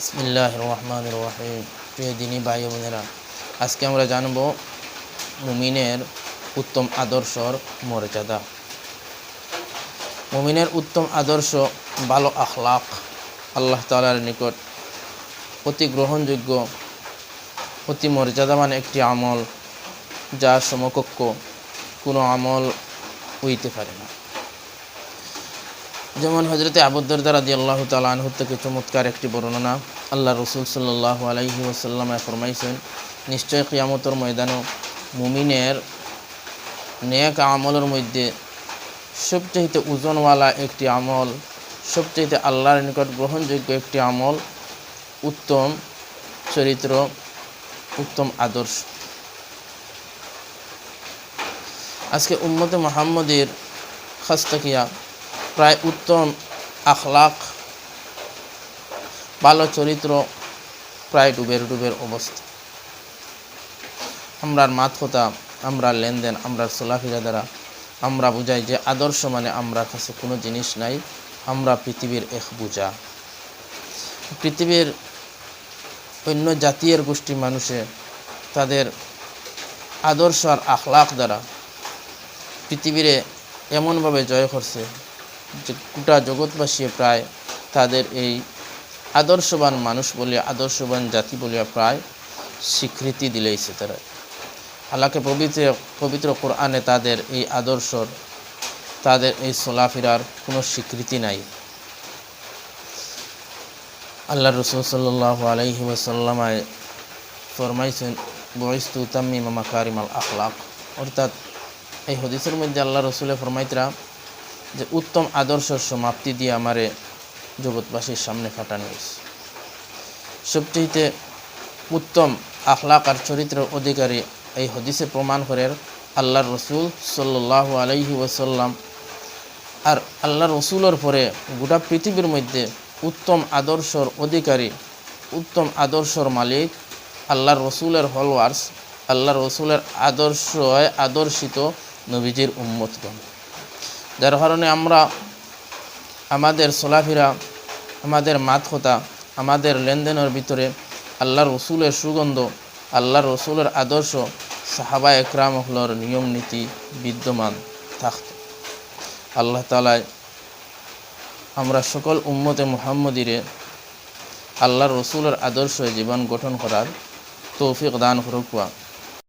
ইসমিল্লাহ রহমান রহিম প্রিয় দিনী ভাই বোনেরা, আজকে আমরা জানব মুমিনের উত্তম আদর্শর মর্যাদা। মুমিনের উত্তম আদর্শ ভালো আখলাক, আল্লাহ তালার নিকট অতি গ্রহণযোগ্য, অতি মর্যাদাবান একটি আমল, যার সমকক্ষ কোনো আমল হইতে পারে না। যেমন হজরতে আবুদ্দরদার আদি আল্লাহ তালা আনহুর থেকে চমৎকার একটি বর্ণনা আল্লাহ রসুল সাল্লাহ আলাইহি ওসাল্লামে ফরমাইছেন, নিশ্চয় কিয়ামতর ময়দানও মুমিনের নেক আমলের মধ্যে সবচাইতে ওজনওয়ালা একটি আমল, সবচাইতে আল্লাহর নিকট গ্রহণযোগ্য একটি আমল, উত্তম চরিত্র, উত্তম আদর্শ। আজকে উম্মতে মোহাম্মদের খাস্তাকিয়া প্রায় উত্তম আখলাখ, ভালো চরিত্র, প্রায় ডুবের ডুবের অবস্থা। আমরার মাত কথা আমরা লেনদেন আমরা চলাফেরা দ্বারা আমরা বুঝাই যে আদর্শ মানে আমরা কাছে কোনো জিনিস নাই, আমরা পৃথিবীর এক বুঝা পৃথিবীর অন্য জাতীয় গোষ্ঠী মানুষে তাদের আদর্শ আর আখলাখ দ্বারা পৃথিবীরে এমনভাবে জয় করছে যে গোটা জগৎবাসী প্রায় তাদের এই আদর্শবান মানুষ বলে, আদর্শবান জাতি বলিয়া প্রায় স্বীকৃতি দিলেইছে তারা। আল্লাহকে পবিত্র পবিত্র কোরআনে তাদের এই আদর্শর তাদের এই সোলাফিরার কোনো স্বীকৃতি নাই। আল্লাহ রসুল সাল্লাহ আলহি ওসাল্লামায় ফরমাইছেন, বয়স্তু তাম্মি মামা কারিমাল আখলাক অর্থাৎ এই হদিসের মধ্যে আল্লাহ রসুলে ফরমাইতরা যে উত্তম আদর্শের সমাপ্তি দিয়ে আমারে জগৎবাসীর সামনে ফাটানো হয়েছে। সবচেয়ে উত্তম আখলাক আর চরিত্রের অধিকারী এই হদিসে প্রমাণ করেন আল্লাহর রসুল সাল্লাহ আলহি ওসাল্লাম আর আল্লাহ রসুলের পরে গোটা পৃথিবীর মধ্যে উত্তম আদর্শর অধিকারী, উত্তম আদর্শর মালিক, আল্লাহর রসুলের হলওয়ার্স আল্লাহর রসুলের আদর্শ আদর্শিত নবীজির উম্মতগণ। যার কারণে আমরা আমাদের চলাফেরা, আমাদের মাতকতা আমাদের লেনদেনের ভিতরে আল্লাহ রসুলের সুগন্ধ আল্লাহ রসুলের আদর্শ, সাহাবা একরাম হলর নিয়ম নীতি বিদ্যমান থাকত। আল্লাহ তালায় আমরা সকল উম্মতে মুহাম্মদিরে আল্লাহ রসুলের আদর্শ জীবন গঠন করার তৌফিক দান করুক